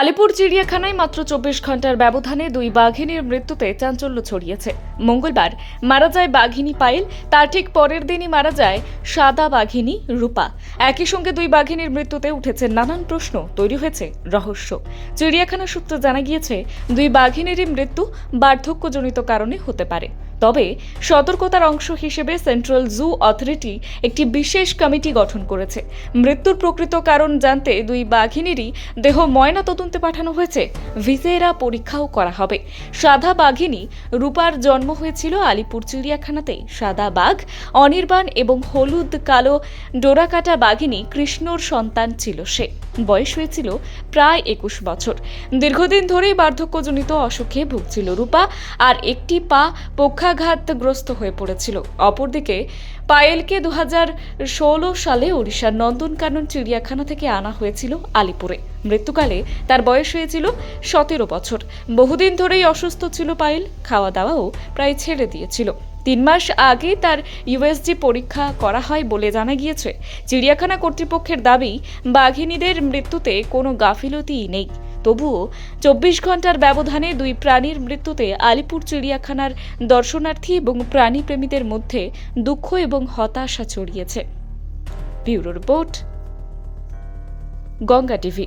আলিপুর চিড়িয়াখানায় মাত্র চব্বিশ ঘণ্টার ব্যবধানে দুই বাঘিনীর মৃত্যুতে চাঞ্চল্য ছড়িয়েছে। মঙ্গলবার মারা যায় বাঘিনী পায়েল, তার ঠিক পরের দিনই মারা যায় সাদা বাঘিনী রূপা। একই সঙ্গে দুই বাঘিনীর মৃত্যুতে উঠেছে নানান প্রশ্ন, তৈরি হয়েছে রহস্য। চিড়িয়াখানা সূত্রে জানা গিয়েছে, দুই বাঘিনীরই মৃত্যু বার্ধক্যজনিত কারণে হতে পারে। তবে সতর্কতার অংশ হিসেবে সেন্ট্রাল জু অথরিটি একটি বিশেষ কমিটি গঠন করেছে। মৃত্যুর প্রকৃত কারণ জানতে দুই বাঘিনীরই দেহ ময়না তদন্তে পাঠানো হয়েছে। ভিসেরা পরীক্ষাও করা হবে। সাদা বাঘিনী রূপার জন্ম হয়েছিল আলিপুর চিড়িয়াখানাতে। সাদা বাঘ, অনির্বাণ এবং হলুদ কালো ডোরাকাটা বাঘিনী কৃষ্ণর সন্তান ছিল সে। বয়স হয়েছিল প্রায় একুশ বছর। দীর্ঘদিন ধরেই বার্ধক্যজনিত অসুখে ভুগছিল রূপা, আর একটি পা পক্ষাঘাতগ্রস্ত হয়ে পড়েছিল। অপরদিকে, পায়েলকে দু ষোলো সালে ওড়িশার নন্দনকানন চিড়িয়াখানা থেকে আনা হয়েছিল আলিপুরে। মৃত্যুকালে তার বয়স হয়েছিল সতেরো বছর। বহুদিন ধরেই অসুস্থ ছিল পায়েল খাওয়া দাওয়াও প্রায় ছেড়ে দিয়েছিল। তিন মাস আগে তার ইউএসজি পরীক্ষা করা হয় বলে জানা গিয়েছে। চিড়িয়াখানা কর্তৃপক্ষের দাবি, বাঘিনীদের মৃত্যুতে কোনো গাফিলতিই নেই। তবুও চব্বিশ ঘণ্টার ব্যবধানে দুই প্রাণীর মৃত্যুতে আলিপুর চিড়িয়াখানার দর্শনার্থী এবং প্রাণীপ্রেমীদের মধ্যে দুঃখ এবং হতাশা ছড়িয়েছে। Bureau report, Ganga TV.